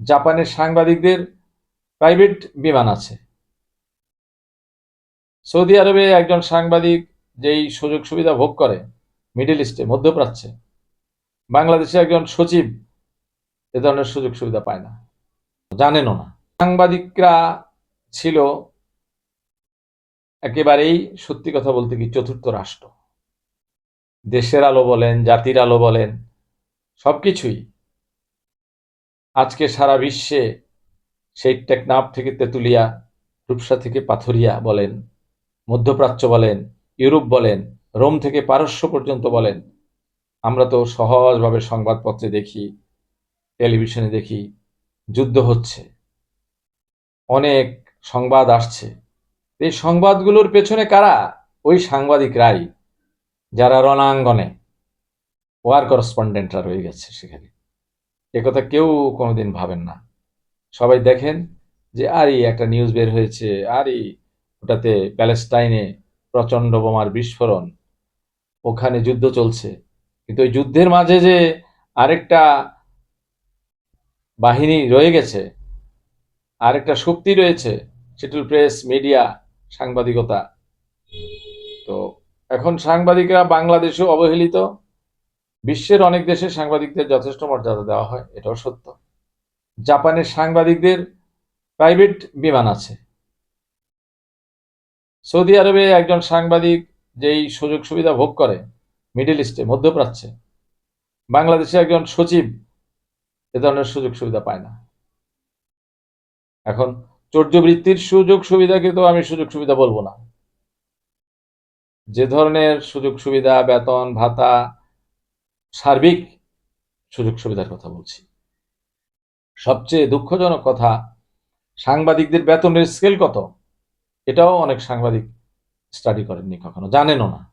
জাপানের সাংবাদিকদের প্রাইভেট বিমান আছে। সৌদি আরবে একজন সাংবাদিক যেই সুযোগ সুবিধা ভোগ করে, মিডল ইস্টে, মধ্যপ্রাচ্যে, বাংলাদেশে একজন সচিব এ ধরনের সুযোগ সুবিধা পায় না, জানেনও না। সাংবাদিকরা ছিল একেবারেই সত্যি কথা বলতে কি চতুর্থ রাষ্ট্র। দেশের আলো বলেন, জাতির আলো বলেন, সবকিছুই আজকে সারা বিশ্বে সেই টেকনাফ থেকে তেঁতুলিয়া, রূপসা থেকে পাথরিয়া বলেন, মধ্যপ্রাচ্য বলেন, ইউরোপ বলেন, রোম থেকে পারস্য পর্যন্ত বলেন। আমরা তো সহজভাবে সংবাদপত্রে দেখি, টেলিভিশনে দেখি, যুদ্ধ হচ্ছে। অনেক সংবাদ আসছে। এই সংবাদগুলোর পেছনে কারা? ওই সাংবাদিকরাই যারা রণাঙ্গনে, ওয়ার করসপন্ডেন্টরা রয়ে গেছে সেখানে। একথা কেউ কোনোদিন ভাবেন না। সবাই দেখেন যে, আরে, একটা নিউজ বের হয়েছে, আরে, ওটাতে প্যালেস্টাইনে প্রচণ্ড বোমার বিস্ফোরণ, ওখানে যুদ্ধ চলছে। কিন্তু ওই যুদ্ধের মাঝে যে আরেকটা বাহিনী রয়ে গেছে, আরেকটা শক্তি রয়েছে, সেটুল প্রেস, মিডিয়া, সাংবাদিকতা। তো এখন সাংবাদিকরা বাংলাদেশেও অবহেলিত। বিশ্বের অনেক দেশে সাংবাদিকদের যথেষ্ট মর্যাদা দেওয়া হয়, এটাও সত্য। জাপানের সাংবাদিকদের প্রাইভেট বিমান আছে। সৌদি আরবে একজন সাংবাদিক যেই সুযোগ সুবিধা ভোগ করে, মিডল ইস্টে, মধ্যপ্রাচ্যে। বাংলাদেশে একজন সচিব, এ ধরনের সুযোগ সুবিধা পায় না। এখন চর্যবৃত্তির সুযোগ সুবিধাকে তো আমি সুযোগ সুবিধা বলব না। যে ধরনের সুযোগ সুবিধা, বেতন, ভাতা সার্বিক সুযোগ সুবিধার কথা বলছি। সবচেয়ে দুঃখজনক কথা, সাংবাদিকদের বেতনের স্কেল কত? এটাও অনেক সাংবাদিক স্টাডি করেননি কখনো, জানেনও না।